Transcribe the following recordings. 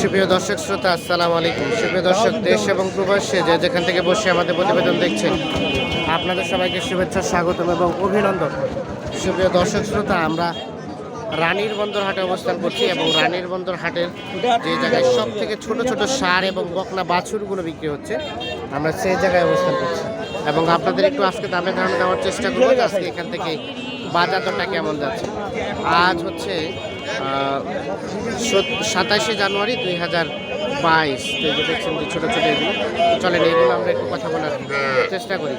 সুপ্রিয় দর্শক, শ্রোতা, আসসালামু আলাইকুম। সুপ্রিয় দর্শক, দেশ এবং প্রবাসে যে যেখান থেকে বসে আমাদের প্রতিবেদন দেখছেন, আপনাদের সবাইকে শুভেচ্ছা, স্বাগতম এবং অভিনন্দন। সুপ্রিয় দর্শক, শ্রোতা, আমরা রানীর বন্দর হাটে অবস্থান করছি এবং রানীর বন্দর হাটের যে জায়গায় সব থেকে ছোট ছোট সার এবং বকনা বাছুরগুলো বিক্রি হচ্ছে, আমরা সেই জায়গায় অবস্থান করছি। এবং আপনাদের একটু আজকে দামে ধারণা দেওয়ার চেষ্টা করব আজকে এখান থেকে বাজার দরটা কেমন যাচ্ছে। আজ হচ্ছে সাতাশে জানুয়ারি দুই হাজার বাইশ। তো যে দেখছেন যে ছোটো ছোটো এগুলো। চলেন এগুলো আমরা একটু কথা বলার চেষ্টা করি।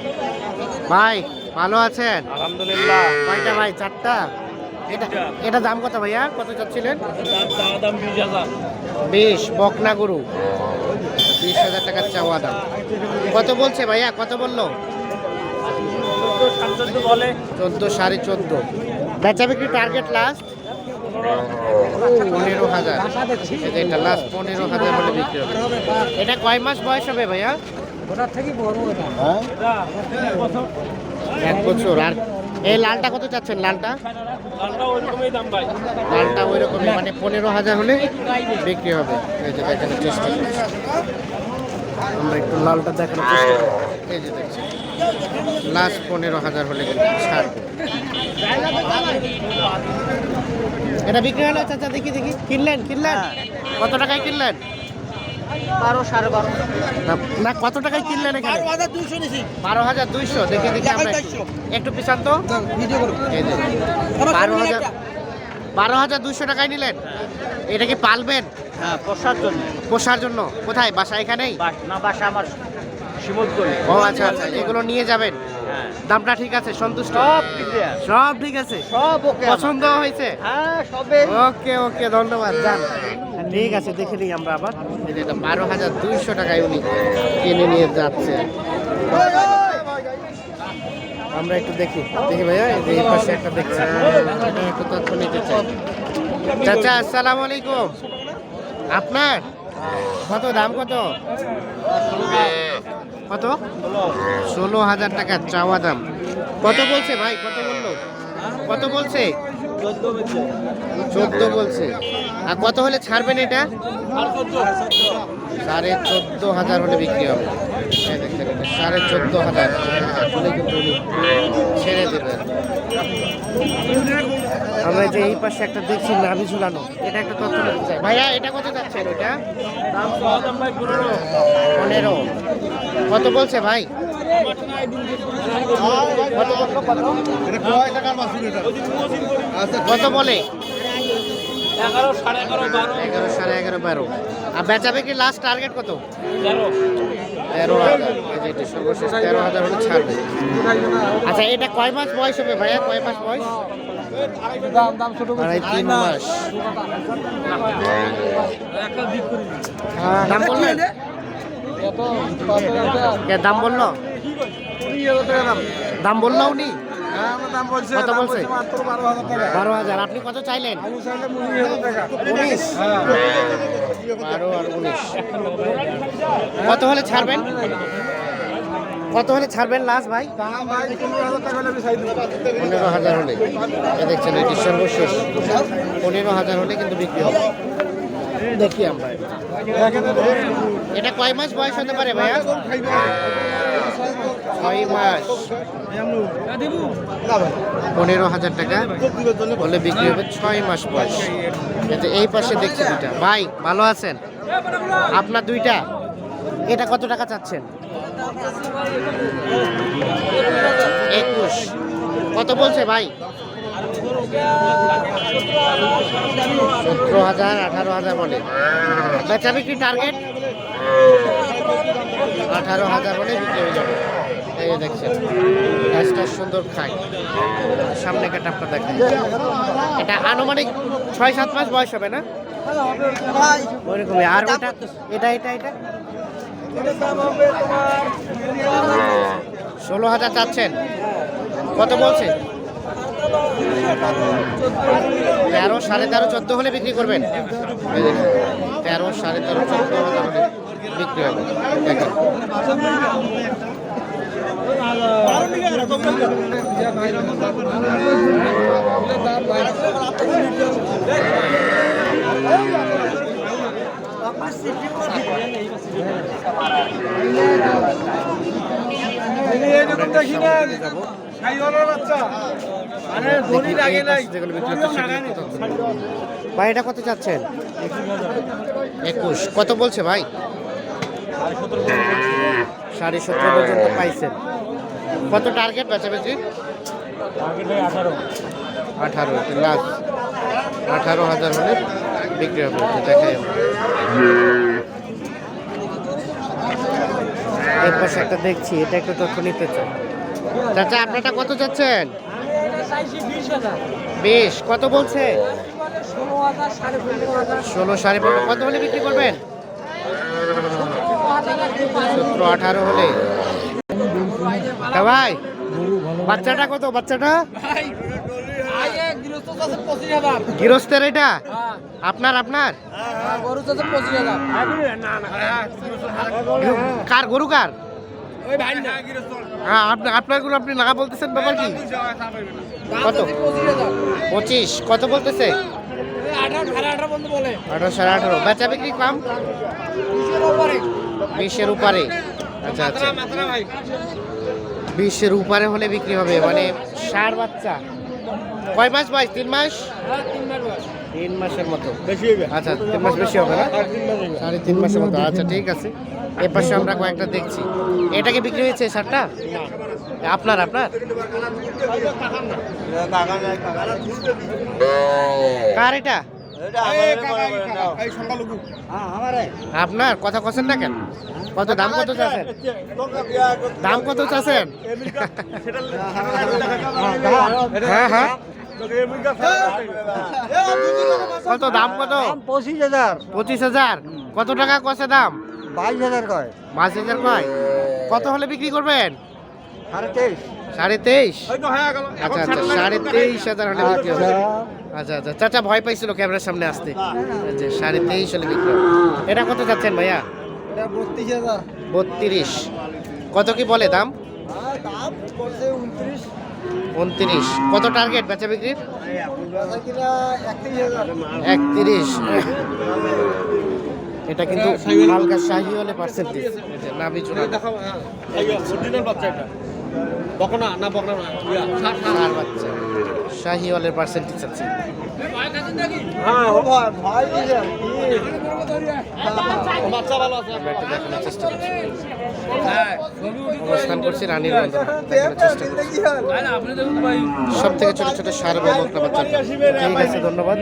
ভাই ভালো আছেন? আলহামদুলিল্লাহ। কয়টা ভাই? চারটা? এটা এটা দাম কত ভাইয়া? কত চাচ্ছিলেন? দাম বিশ হাজার। বিশ বকনা গরু। বিশ হাজার টাকার চাওয়া দাম। কত বলছে ভাইয়া? কত বলল? চোদ্দ সাড়ে চোদ্দ বেচা বিক্রি টার্গেট লাস্ট পনেরো হাজার। এটা লাস্ট পনেরো হাজার বলে বিক্রি হবে। এটা কয় মাস বয়স হবে ভাইয়া? এক বছর। আর এই লালটা কত চাচ্ছেন লালটা? লালটা ওই রকমই মানে পনেরো হাজার হলে বিক্রি হবে। এই যে দেখানোর চেষ্টা আমরা একটু লালটা দেখানোর চেষ্টা এই যে দেখছি লাস্ট পনেরো হাজার হলে কিন্তু ছাড়। এটা বিক্রি হলো চাচা দেখি দেখি। কিনলেন কিনলেন? কত টাকায় কিনলেন? বারো সাড়ে বারো। না- কত টাকায় কিনলেন এখানে? হাজার দুইশো নিছি। বারো হাজার দুইশো দেখি দেখি আমরা একটু- পিছান তো ভিডিও বারো হাজার বারো হাজার দুইশো টাকায় নিলেন? এটা কি পালবেন? হ্যাঁ বসার জন্য। পোষার জন্য। কোথায়? বাসা এখানেই? না বাসা আমার। ও আচ্ছা আচ্ছা এগুলো নিয়ে যাবেন? হ্যাঁ। দামটা ঠিক আছে সন্তুষ্ট? সব সব ঠিক আছে? সব ওকে পছন্দ হয়েছে? হ্যাঁ সবে। ওকে ওকে ধন্যবাদ যান। ঠিক আছে দেখে নিই আমরা আবার। এটা বারো হাজার দুইশো টাকায় উনি কিনে নিয়ে যাচ্ছে। আমরা একটু দেখি। দেখি ভাইয়া এই পাশে একটা দেখছি। একটু তথ্য নিতে চাই। চাচা আসসালামু আলাইকুম। আপনার? কত দাম কত? কত? ষোলো হাজার টাকা চাওয়া দাম। কত বলছে ভাই? কত বলল? কত বলছে? চোদ্দ বলছে। আর কত হলে ছাড়বেন এটা? সাড়ে চোদ্দ হাজার হলে বিক্রি হবে। সাড়ে চোদ্দ হাজার। হলে কিন্তু উনি ছেড়ে দেবেন। আমরা যে এই পাশে একটা দেখছি নাভি ঝুলানো এটা একটা তথ্য চাই। ভাইয়া এটা কত যাচ্ছেন ভাই পনেরো। কত বলছে ভাই? কত বলে? এগারো সাড়ে এগারো বারো। আর বেচাবে কি লাস্ট টার্গেট কত? তেরো। হাজার। সর্বশেষ তেরো হাজার হলে ছাড়বে। আচ্ছা এটা কয় মাস বয়স হবে ভাইয়া? কয় মাস বয়স? আড়াই তিন মাস। দাম বললেন দাম বলল? দাম বলল উনি? কত বলছে? বারো হাজার আপনি কত চাইলেন? উনিশ। বারো আর উনিশ। কত হলে ছাড়বেন? কত হলে ছাড়বেন লাস্ট ভাই? পনেরো হাজার হলে এ দেখছেন এটি সর্বশেষ পনেরো হাজার হলে কিন্তু বিক্রি হবে। দেখি আমরা। এটা কয় মাস বয়স হতে পারে ভাইয়া? ছয় মাস। পনেরো হাজার টাকা হলে বিক্রি হবে ছয় মাস বয়স। কিন্তু এই পাশে দেখছি দুইটা। ভাই, ভালো আছেন? আপনার দুইটা? এটা কত টাকা চাচ্ছেন? একুশ। কত বলছে ভাই? সতেরো হাজার, আঠারো হাজার বলে। বেচা বিক্রি টার্গেট আঠারো হাজার বলে বিক্রি হয়ে যাবে। এই দেখছেন। গাছটা সুন্দর খায় সামনে কাটাপটা দেখেন। এটা আনুমানিক ছয়, সাত মাস বয়স হবে না? ওইরকমই। আর ওটা এটা এটা এটা? ষোলো হাজার চাচ্ছেন। কত বলছে? তেরো, সাড়ে তেরো, চোদ্দ হলে বিক্রি করবেন। তেরো, সাড়ে তেরো, চোদ্দ হলে বিক্রি হবে। ভাই এটা কত চাচ্ছেন? একুশ। কত বলছে ভাই? সাড়ে সতেরো পর্যন্ত পাইছেন। কত টার্গেট বেচা বেচি আঠারো লাস্ট আঠারো হাজার হলে বিক্রি হবে দেখাই আমরা। এর পাশে একটা দেখছি, এটা একটু তথ্য নিতে চাই। চাচা, আপনারটা কত চাচ্ছেন বেশ। কত বলছে? ষোলো সাড়ে পনেরো, কত হলে বিক্রি করবেন? আঠারো হলে। ভাই, বাচ্চাটা কত, বাচ্চাটা? গৃহস্থের এটা? আপনার আপনার? কার, গরু কার? হ্যাঁ আপনার গরু আপনি না বলতেছেন ব্যাপার কি? কত? পঁচিশ। কত বলতেছে? আঠারো, সাড়ে আঠারো। বেচা বিক্রি কম? বিশের উপরে। আচ্ছা আচ্ছা। বিশের উপরে হলে বিক্রি হবে মানে সার বাচ্চা। কয় মাস ভাই তিন মাস? তিন মাসের মতো। আচ্ছা তিন মাস বেশি হবে না? সাড়ে তিন মাসের মতো। আচ্ছা ঠিক আছে। এ পাশে আমরা কয়েকটা দেখছি। এটা কি বিক্রি হয়েছে সারটা আপনার আপনার? কার এটা? আপনার কথা কছেন না কেন? কত দাম কত চাচ্ছেন? দাম কত চাচ্ছেন? হ্যাঁ হ্যাঁ কত দাম কত? পঁচিশ হাজার। পঁচিশ হাজার। কত টাকা কষে দাম? বাইশ হাজার কয়। পাঁচ হাজার কয়? কত হলে বিক্রি করবেন? সাড়ে তেইশ। সাড়ে তেইশ। আচ্ছা আচ্ছা সাড়ে তেইশ হাজার হলে বিক্রি হবে। আচ্ছা আচ্ছা। চাচা ভয় পাইছিল ক্যামেরার সামনে আসতে। আচ্ছা সাড়ে তেইশ হলে বিক্রি এটা কত যাচ্ছেন ভাইয়া? বত্রিশ কত কি বলে দাম? দাম উনত্রিশ। কত টার্গেট বেচা বিক্রির? একত্রিশ এটা কিন্তু হালকা শাহি হলে পার্সেন্টেজ নাভি চূড়া বকনা না বকনা না সার বাচ্চা। শাহি হলের পার্সেন্টেজ আছে ভালো আছে। আমরা একটু দেখানোর চেষ্টা করছি। অবস্থান করছি রানীর দেখানোর চেষ্টা করছি। আপনি দেখুন সব থেকে ছোট ছোট সার বাচ্চা। ঠিক আছে ধন্যবাদ।